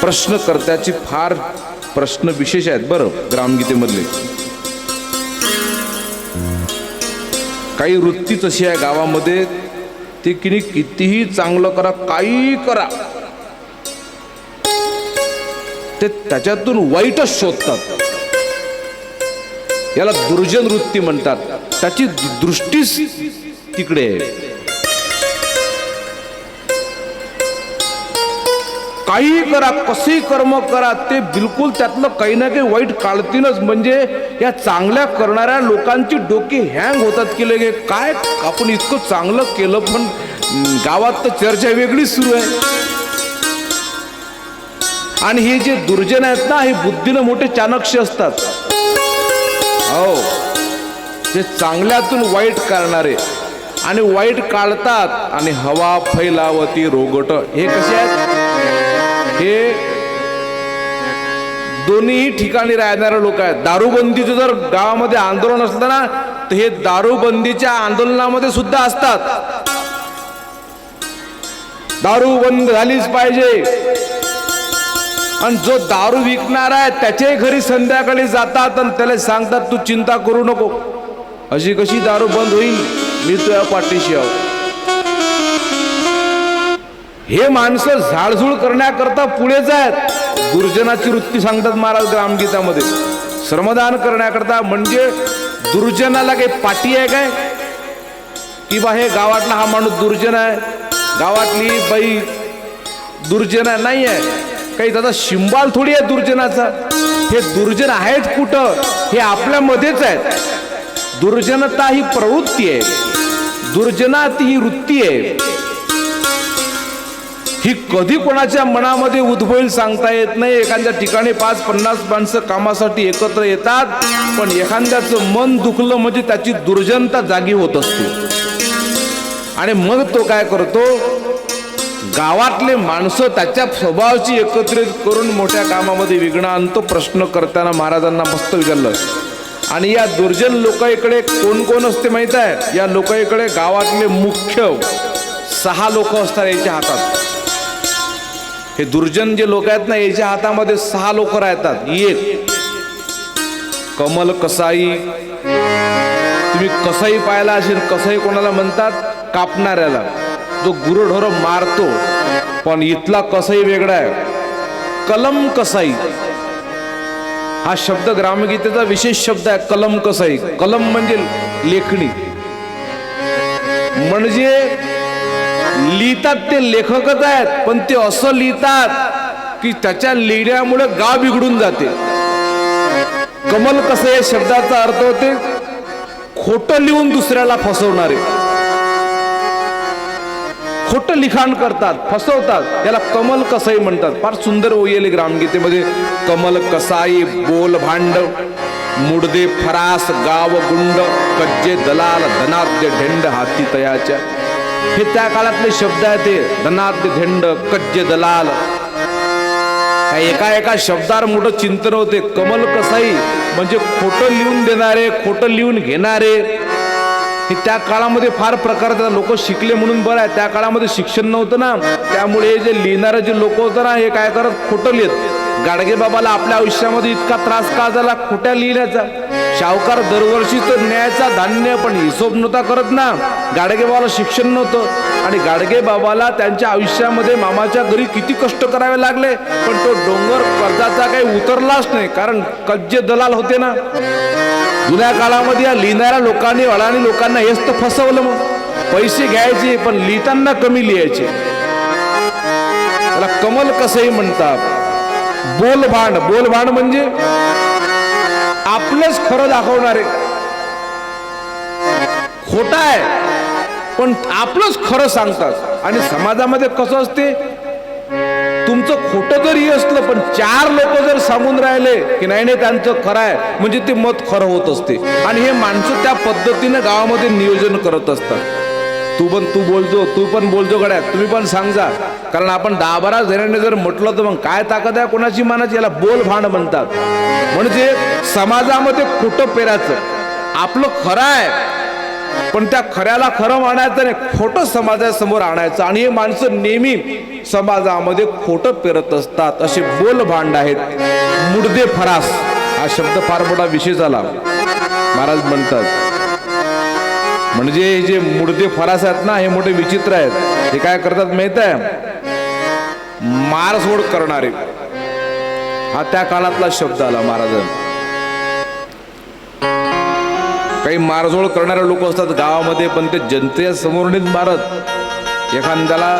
प्रश्नकर्त्याचे फार प्रश्न विशेष आहेत बरं ग्रामगीतेमधले. काही वृत्तीच अशी आहे गावामध्ये ते किनी कितीही चांगलं करा काही करा. ते त्याच्यातून वाईटच शोधतात. याला दुर्जन वृत्ती म्हणतात. त्याची दृष्टीच तिकडे आहे. काही करा कसे कर्म करा ते बिलकुल त्यातलं काही ना काही वाईट काढतीलच. म्हणजे या चांगल्या करणाऱ्या लोकांची डोके हँग होतात की लगे. काय? आपण इतकं चांगलं केलं पण गावात तर चर्चा वेगळीच सुरू आहे. आणि हे जे दुर्जन आहेत ना हे बुद्धीनं मोठे चाणक्य असतात. हो. ते चांगल्यातून वाईट करणारे. आणि वाईट काढतात आणि हवा फैलावती रोगट. हे कसे आहेत? हे दोन्ही ठिकाणी राहणारे लोक आहेत. दारूबंदीचं जर गावामध्ये आंदोलन असलं ना तर हे दारूबंदीच्या आंदोलनामध्ये सुद्धा असतात. दारू बंद झालीच पाहिजे. आणि जो दारू विकणार आहे त्याच्याही घरी संध्याकाळी जातात आणि त्याला सांगतात तू चिंता करू नको. अशी कशी दारू बंद होईल? मी तुझ्या पाठीशी आहो. हे माणसं झाडझूड करण्याकरता पुढेच आहेत. दुर्जनाची वृत्ती सांगतात महाराज ग्रामगीतामध्ये. श्रमदान करण्याकरता म्हणजे दुर्जनाला काही पाठी आहे काय? की बा हे गावातला हा माणूस दुर्जन आहे? गावातली बाई दुर्जन आहे? नाही आहे. काही त्याचा शिंबाल थोडी आहे दुर्जनाचा. हे दुर्जन आहेत कुठं? हे आपल्यामध्येच आहेत. दुर्जनता ही प्रवृत्ती आहे. दुर्जनात ही वृत्ती आहे. ही कधी कोणाच्या मनामध्ये उद्भवेल सांगता येत नाही. एखाद्या ठिकाणी पाच पन्नास माणसं कामासाठी एकत्र येतात पण एखाद्याचं मन दुखलं म्हणजे त्याची दुर्जनता जागी होत असते. आणि मग तो काय करतो? गावातले माणसं त्याच्या स्वभावाची एकत्रित करून मोठ्या कामामध्ये विघ्न आणतो प्रश्न करताना महाराजांना मस्त विचारलं. आणि या दुर्जन लोकांकडे कोण कोण असते माहीत आहे? या लोकांकडे गावातले मुख्य सहा लोक असतात याच्या हातात. हे दुर्जन जे लोक आहेत ना याच्या हातामध्ये सहा लोक राहतात. एक. कमल कसाई. तुम्ही कसाई पाहिला असेल कसाई कोणाला म्हणतात? कापणाऱ्याला. जो गुरुढोर मारतो. पण इथला कसाई वेगळा आहे. कलम कसाई. हा शब्द ग्रामगीतेचा विशेष शब्द आहे कलम कसाई. कलम म्हणजे लेखणी. म्हणजे लिहितात ते लेखकच आहेत पण ते असं लिहितात की त्याच्या लिहिण्यामुळे गाव बिघडून जाते. कमल कसं या शब्दाचा अर्थ होते? खोटं लिहून दुसऱ्याला फसवणारे. खोटं लिखाण करतात फसवतात. त्याला कमल कसाई म्हणतात. फार सुंदर ओयले ग्रामगीतेमध्ये कमल कसाई बोल भांड मुडदे फरास गाव गुंड कज्जे दलाल धनाद्य ढेंड हाती तयाच्या. हे त्या काळातले शब्द आहेत ते. धनाद्य धेंड कज्जे दलाल. एका एका शब्दावर मोठं चिंतन होते. कमल कसाई म्हणजे खोटं लिहून देणारे खोटं लिहून घेणारे. हे त्या काळामध्ये फार प्रकारचे लोक शिकले म्हणून बरं आहे. त्या काळामध्ये शिक्षण नव्हतं ना. त्यामुळे हे जे लिहिणारे जे लोक होतं ना हे काय करत? खोटं लिहित. गाडगे बाबाला आपल्या आयुष्यामध्ये इतका त्रास का झाला? खोट्या लिहिण्याचा? शाहूकार दरवर्षी तर न्यायचा धान्य पण हिशोब नव्हता करत ना. गाडगे बाबाला शिक्षण नव्हतं. आणि गाडगे बाबाला त्यांच्या आयुष्यामध्ये मामाच्या घरी किती कष्ट करावे लागले? पण तो डोंगर कर्जाचा काही उतरलाच नाही कारण कज्जे दलाल होते ना. जुन्या काळामध्ये या लिहिणाऱ्या लोकांनी अडाणी लोकांना हेच तर फसवलं मग. पैसे घ्यायचे पण लिहिताना कमी लिहायचे. त्याला कमल कसंही म्हणतात. बोलभांड. बोलभांड म्हणजे आपलंच खरं दाखवणारे. खोट आहे पण आपलंच खरं सांगतात. आणि समाजामध्ये कसं असते तुमचं खोटं जरी असलं पण चार लोक जर सांगून राहिले की नाही नाही त्यांचं खरं आहे म्हणजे ते मत खरं होत असते. आणि हे माणसं त्या पद्धतीने गावामध्ये नियोजन करत असतात. तू पण तू बोलतो तू पण बोलतो गड्या तुम्ही पण सांगजा. कारण आपण दहा बारा जणांनी जर म्हटलं तर मग काय ताकद आहे कोणाची मानाची? याला बोल भांड म्हणतात. म्हणजे समाजामध्ये खोटं पेरायचं. आपलं खरं आहे पण त्या खऱ्याला खरं मानायचं आणि खोटं समाजासमोर आणायचं. आणि हे माणसं नेहमी समाजामध्ये खोटं पेरत असतात. असे बोल भांड आहेत. मुडदे फरास हा शब्द फार मोठा विषय झाला. महाराज म्हणतात म्हणजे हे जे मुडदे फरास आहेत ना हे मोठे विचित्र आहेत. हे काय करतात माहीत आहे? मारसोड करणारे. हा त्या काळातला शब्द आला महाराजांना. काही मारझोड करणारे लोक असतात गावामध्ये पण ते जनतेच्या समोर मारत. एखाद्याला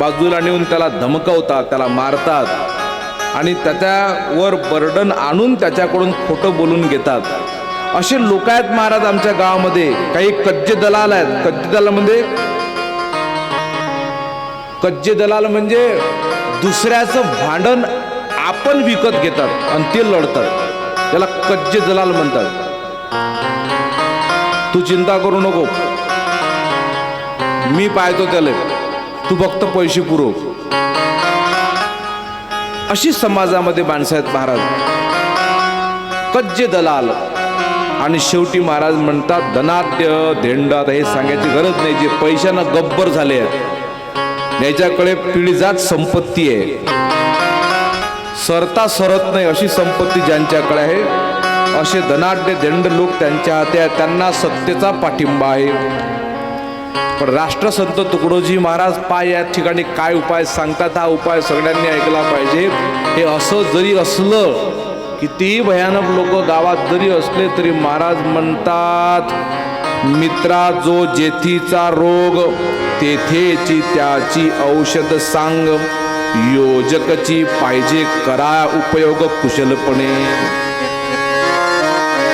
बाजूला नेऊन त्याला धमकवतात त्याला मारतात. आणि त्याच्यावर बर्डन आणून त्याच्याकडून खोटं बोलून घेतात. असे लोक आहेत महाराज आमच्या गावामध्ये. काही कज्जे दलाल आहेत. कज्जे दलाल म्हणजे कज्जे दलाल म्हणजे दुसऱ्याचं भांडण आपण विकत घेतात आणि ते लढतात. त्याला कज्जे दलाल म्हणतात. तू चिंता करू नको. मी पाहतो त्याला. तू फक्त पैसे पुरव. अशी समाजामध्ये माणसं आहेत महाराज. कज्जे दलाल. आणि शेवटी महाराज म्हणतात धनाट्य धेंडात हे सांगायची गरज नाही. जे पैशानं गब्बर झाले आहेत याच्याकडे पिढीजात संपत्ती आहे. सरता सरत नाही अशी संपत्ती ज्यांच्याकडे आहे. असे धनाढ्य दंड लोक त्यांच्या हाती आहेत. त्यांना सत्तेचा पाठिंबा आहे. पण राष्ट्रसंत तुकडोजी महाराज पाय या ठिकाणी काय उपाय सांगतात हा उपाय सगळ्यांनी ऐकला पाहिजे. हे असं जरी असलं कितीही भयानक लोक गावात जरी असले तरी महाराज म्हणतात मित्रा जो जेथीचा रोग तेथेची त्याची औषध सांग. योजकची पाहिजे करा उपयोग कुशलपणे.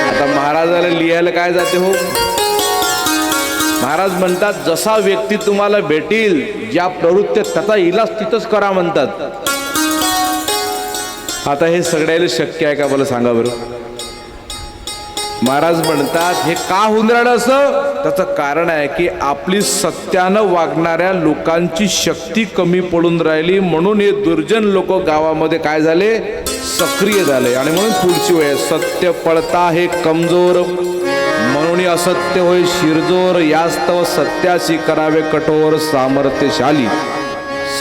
आता महाराजाला लिहायला काय जाते हो? महाराज म्हणतात जसा व्यक्ती तुम्हाला भेटील ज्या प्रवृत्ती त्याचा इलाज तिथंच करा म्हणतात. आता हे सगळ्याला शक्य आहे का मला सांगा बरं? महाराज म्हणतात हे का होऊन राहिलं असं? त्याचं कारण आहे की आपली सत्यानं वागणाऱ्या लोकांची शक्ती कमी पडून राहिली. म्हणून हे दुर्जन लोक गावामध्ये काय झाले? सक्रिय झाले. आणि म्हणून पुढची वेळ सत्य पळता हे कमजोर. म्हणून असत्य होय शिरजोर. यास्तव सत्याशी करावे कठोर सामर्थ्यशाली.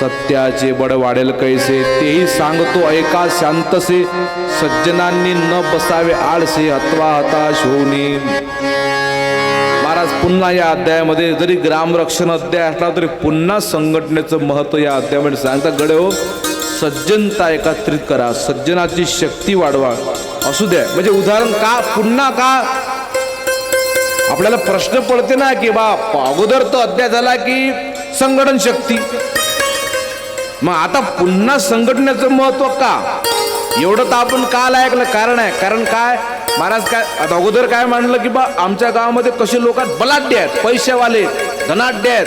सत्याचे बड वाढेल कैसे? तेही सांगतो ऐका शांतसे. सज्जनांनी न बसावे आळसे हत्वा हताश होऊनी. महाराज पुन्हा या अध्यायामध्ये जरी ग्रामरक्षण अध्याय असला तरी पुन्हा संघटनेचं महत्त्व या अध्यायामध्ये सांगता गडव हो. सज्जनता एकत्रित करा. सज्जनाची शक्ती वाढवा. असू द्या. म्हणजे उदाहरण का? पुन्हा का? आपल्याला प्रश्न पडते ना की बा अगोदर तो अध्याय झाला की संघटन शक्ती. मग आता पुन्हा संघटनेचं महत्त्व का? एवढं तर आपण काल ऐकलं कारण आहे. कारण काय? महाराज काय आता अगोदर काय मांडलं की बा आमच्या गावामध्ये कसे लोक आहेत? बलाढ्य आहेत पैसेवाले धनाढ्य आहेत.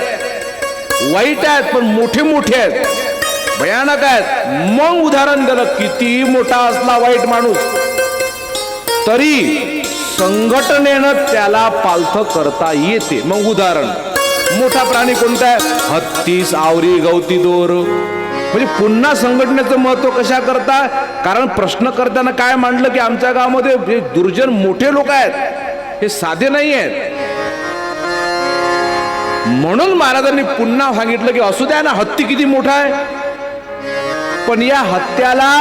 वाईट आहेत पण मोठे मोठे आहेत. भयानक आहेत. मग उदाहरण दिलं कितीही मोठा असला वाईट माणूस. तरी संघटनेनं त्याला पालथ करता येते. मग उदाहरण. मोठा प्राणी कोणता आहे? हत्तीस आवरी गवती दोर. म्हणजे पुन्हा संघटनेचं महत्त्व कशा करता? कारण प्रश्न करताना काय मांडलं की आमच्या गावामध्ये दुर्जन मोठे लोक आहेत. हे साधे नाही आहेत. म्हणून महाराजांनी पुन्हा सांगितलं की असू द्या ना हत्ती किती मोठा आहे. पण या हत्याला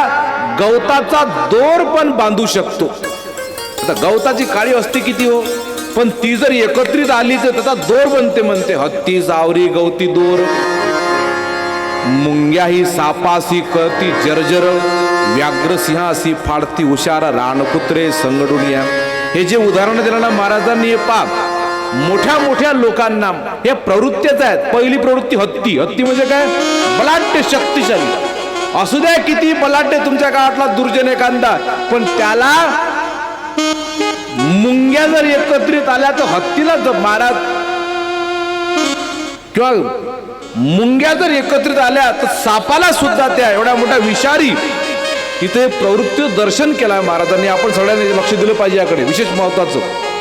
गवताचा दोर पण बांधू शकतो. आता गवताची काळी असते किती हो? पण ती जर एकत्रित आली तर त्याचा दोर बनते म्हणते. हत्ती सावरी गवती दोर. मुंग्याही सापासी कळती जर्जर व्याघ्रसिंहासी फाडती हुशार रानकुत्रे संगडून या हे जे उदाहरण दिलं ना महाराजांनी हे पाप. मोठ्या मोठ्या लोकांना हे प्रवृत्तीच आहेत. पहिली प्रवृत्ती हत्ती. हत्ती म्हणजे काय? बलाढ्य शक्तिशाली. असू द्या किती बलाढ्य तुमच्या काळातला दुर्जन एखादा पण त्याला मुंग्या जर एकत्रित आल्या तर हत्तीला जर महाराज किंवा मुंग्या जर एकत्रित आल्या तर सापाला सुद्धा त्या एवढ्या मोठ्या विषारी तिथे प्रवृत्ती दर्शन केला महाराजांनी. आपण सगळ्यांनी लक्ष दिलं पाहिजे याकडे विशेष महत्वाचं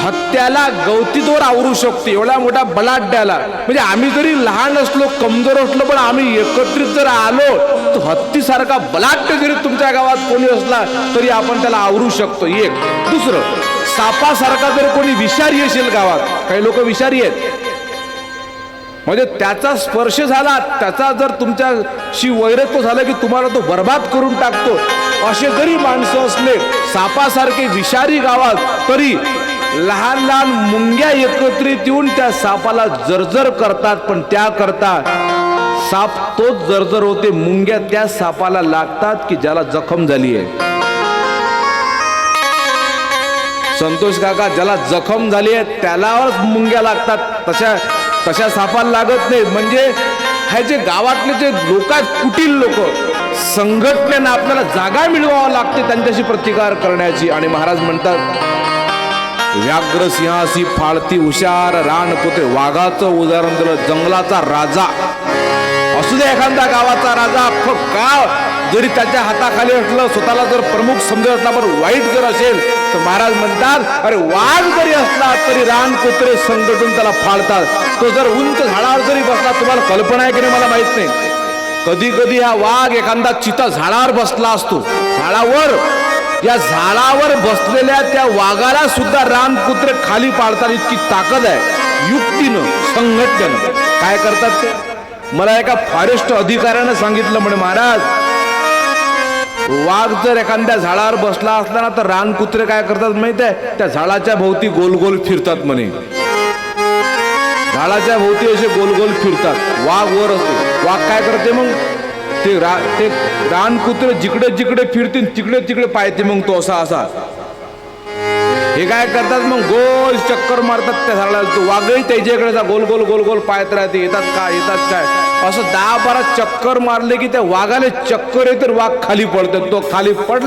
हत्याला गवतीदोर आवरू शकतो एवढ्या मोठ्या बलाढ्याला. म्हणजे आम्ही जरी लहान असलो कमजोर असलो पण आम्ही एकत्रित जर आलो तर हत्तीसारखा बलाढ्य जरी तुमच्या गावात कोणी असला तरी आपण त्याला आवरू शकतो. एक. दुसरं सापासारखा जर कोणी विषारी असेल गावात काही लोक विषारी आहेत म्हणजे त्याचा स्पर्श झाला त्याचा जर तुमच्याशी वैरत्व झालं की तुम्हाला तो बर्बाद करून टाकतो. असे जरी माणसं असले सापासारखे विषारी गावात तरी लहान लहान मुंग्या एकत्रित येऊन त्या सापाला जर्जर करतात पण त्या करता साप तोच जर्जर होते मुंग्या त्या सापाला लागतात की ज्याला जखम झाली आहे. संतोष काका ज्याला जखम झाली आहे त्यालाच मुंग्या लागतात. तशा तशा सापाला लागत नाही म्हणजे हे जे गावातले जे लोक आहेत कुटील लोक संघटनेनं आपल्याला जागा मिळवावं लागते त्यांच्याशी प्रतिकार करण्याची. आणि महाराज म्हणतात व्याघ्र सिंहासी फाळती हुशार रान पोते वाघाचं उदाहरण दिलं जंगलाचा राजा. असू दे एखादा गावाचा राजा अख्खं गाव जरी त्याच्या हाताखाली असलं स्वतःला जर प्रमुख समजत असला पण वाईट जर असेल तर महाराज म्हणतात अरे वाघ जरी असला तरी रान कुत्रे संघटून त्याला फाडतात. तो जर उंच झाडावर जरी बसला तुम्हाला कल्पना आहे की नाही मला माहीत नाही. कधी कधी हा वाघ एखादा चिता झाडावर बसला असतो. झाडावर या झाडावर बसलेल्या त्या वाघाला सुद्धा रान कुत्रे खाली पाडतात इतकी ताकद आहे. युक्तीनं संघटनेनं. काय करतात ते? मला एका फॉरेस्ट अधिकाऱ्यानं सांगितलं म्हणे महाराज वाघ जर एखाद्या झाडावर बसला असला ना तर रान कुत्रे काय करतात माहीत आहे त्या झाडाच्या भोवती गोल गोल फिरतात म्हणे. झाडाच्या भोवती असे गोल गोल फिरतात. वाघ वर असते. वाघ काय करते मग? ते रा ते रान कुत्रे जिकडे जिकडे फिरतील तिकडे तिकडे पाहते मग तो असा असा. हे काय करतात? मग गोल चक्कर मारतात त्या झाडाला. तो वाघही त्याच्याकडे गोल गोल गोल गोल पाहत राहते. येतात काय? येतात काय? असं दहा बारा चक्कर मारले की त्या वाघाला चक्कर येते वाघ खाली पडतात. तो खाली पडला